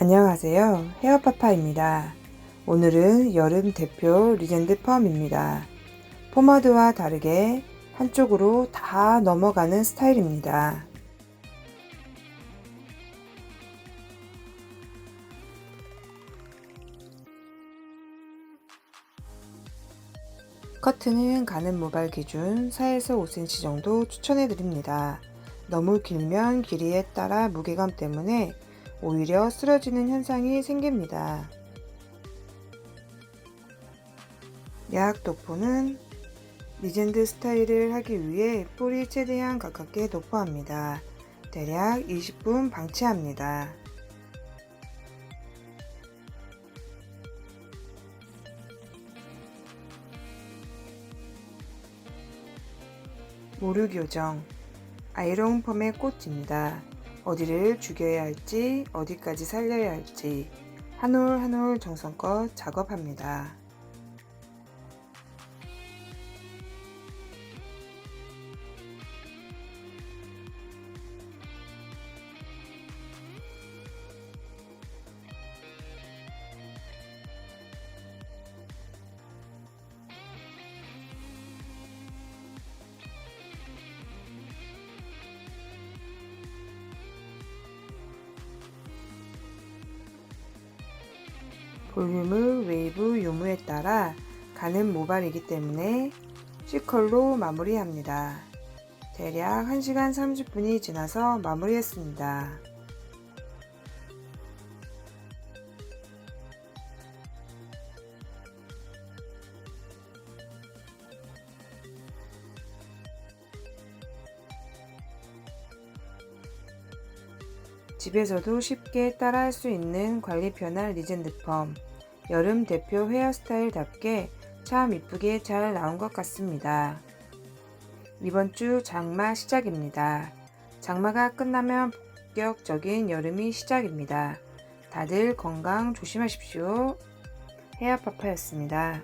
안녕하세요. 헤어파파입니다. 오늘은 여름 대표 리젠드 펌입니다. 포마드와 다르게 한쪽으로 다 넘어가는 스타일입니다. 커트는 가는 모발 기준 4에서 5cm 정도 추천해 드립니다. 너무 길면 길이에 따라 무게감 때문에 오히려 쓰러지는 현상이 생깁니다. 야학 도포는 리젠드 스타일을 하기 위해 뿌리 최대한 가깝게 도포합니다. 대략 20분 방치합니다. 모르 교정 아이롱 펌의 꽃입니다. 어디를 죽여야 할지 어디까지 살려야 할지 한 올 한 올 정성껏 작업합니다. 볼륨을 웨이브 유무에 따라 가는 모발이기 때문에 C컬로 마무리합니다. 대략 1시간 30분이 지나서 마무리했습니다. 집에서도 쉽게 따라할 수 있는 관리 편한 리젠드 펌. 여름 대표 헤어스타일답게 참 이쁘게 잘 나온 것 같습니다. 이번 주 장마 시작입니다. 장마가 끝나면 본격적인 여름이 시작입니다. 다들 건강 조심하십시오. 헤어파파였습니다.